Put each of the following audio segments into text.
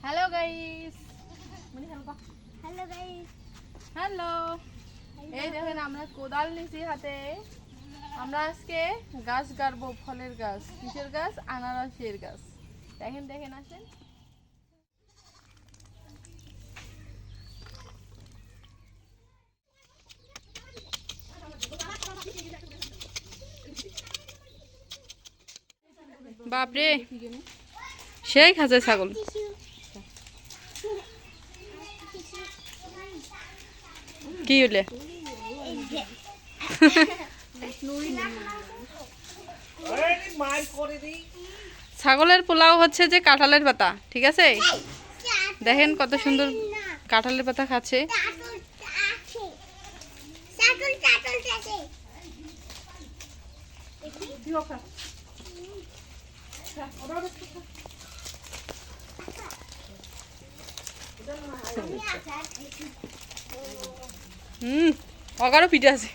Hello guys hello guys hello এই দেখেন আমরা কোদাল নিছি হাতে। আমরা আজকে গাছ গাড়বো ফলের গাছ কিসের গাছ? আনারসের গাছ। দেখেন দেখেন আসেন। বাপরে সেই খাঁচে ছাগল। কি হলে ছাগলের পোলাও হচ্ছে যে কাঁঠালের পাতা, ঠিক আছে? দেখেন কত সুন্দর কাঁঠালের পাতা খাচ্ছে। হুম অগারও পিঠে আছে।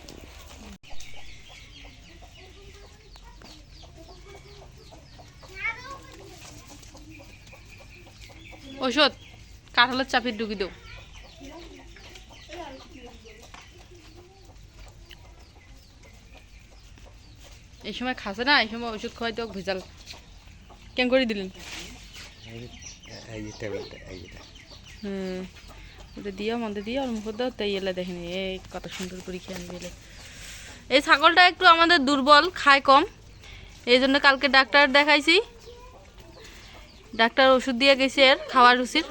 ওষুধ কাঁঠালের চাপে ঢুকি দেও এই সময় খাসে না এই সময় ওষুধ খাওয়াইতে হোক ভেজাল। কেন করে দিলেন? হুম। ওটা দিও, মধ্যে দিও, আর মুখ দাও, তাই এলে দেখেন এই কত সুন্দর করে খেয়ে আনবে এলে। এই ছাগলটা একটু আমাদের দুর্বল, খায় কম। এই জন্য কালকে ডাক্তার দেখাইছি। ডাক্তার ওষুধ দিয়ে গেছে এর, খাওয়ার রুচির।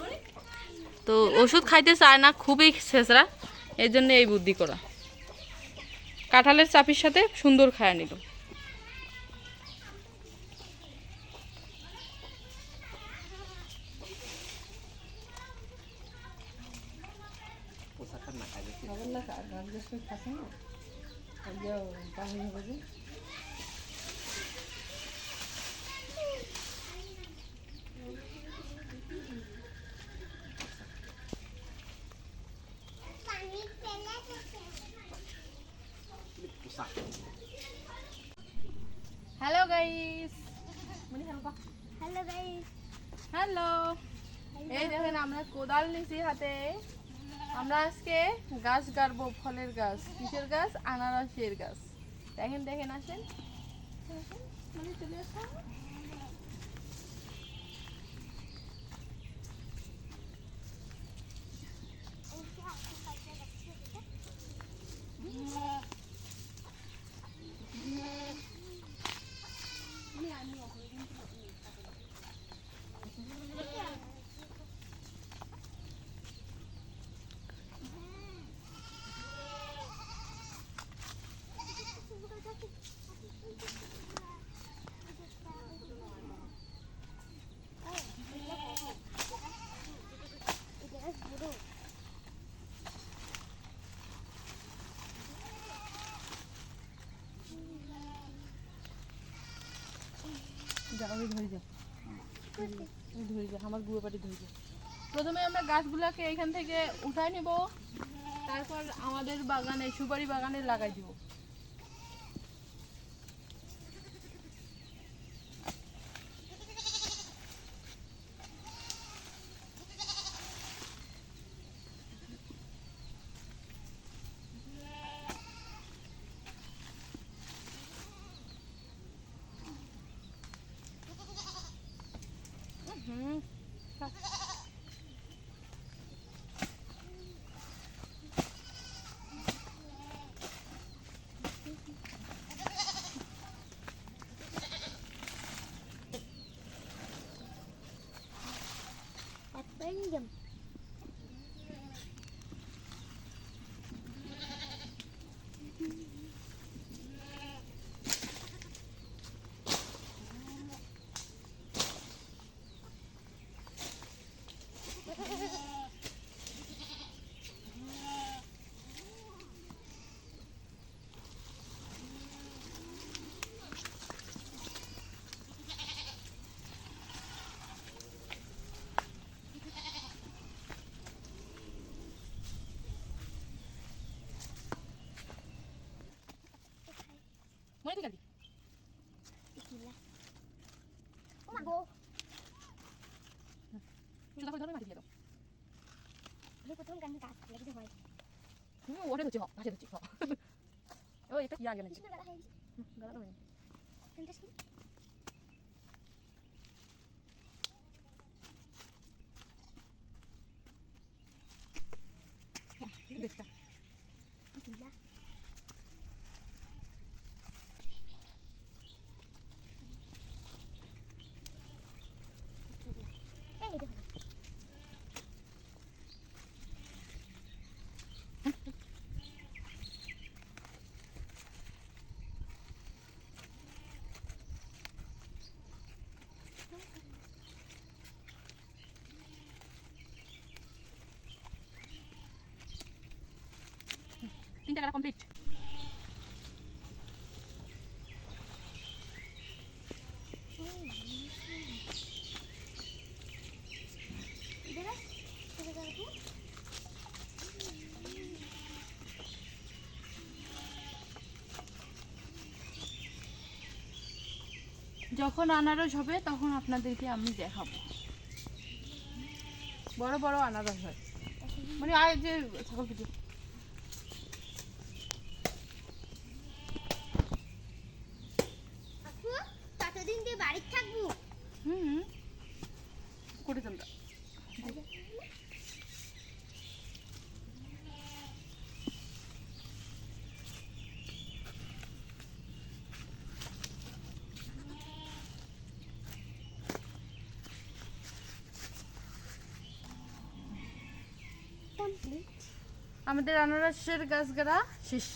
তো ওষুধ খাইতে চায় না, খুবই ছেঁচড়া। এই জন্য এই বুদ্ধি করা। কাঁঠালের চাপির সাথে সুন্দর খায় নিল। খাইলে কি পানি ফেলে পোশাক hello guys hello guys hello এই দেখেন আমরা কোদাল নিছি হাতে আমরা আজকে গাছ গাড়বো, ফলের গাছ, কিসের গাছ? আনারসের গাছ। দেখেন দেখেন, আসেন। মানে চলে আসো। ধরে ধরে আমার ধরে প্রথমে আমরা গাছগুলোকে এখান থেকে উঠাই নেব। তারপর আমাদের বাগানে, সুপারি বাগানে লাগাই দিব হুম Appendum. My god. সুদা করে ধরে মাটি দিয়ে দাও প্রথম গান গাছ লেগে হয় হুম ওটা ধরছি হ ভাসে ধরছি হ ও এটা কি আগে নাকি গালা তো তিনটা গালা কমপ্লিট যখন আনারস হবে, তখন আপনাদেরকে আমি দেখাবো। বড় বড় আনারস হয়। মানে আর যে, ছাগল পিঠে আপু ততদিন দিয়ে বাড়িতে থাকব হুম হুম করে তোমরা কমপ্লিট আমাদের আনারসের গাছগাড়া শেষ।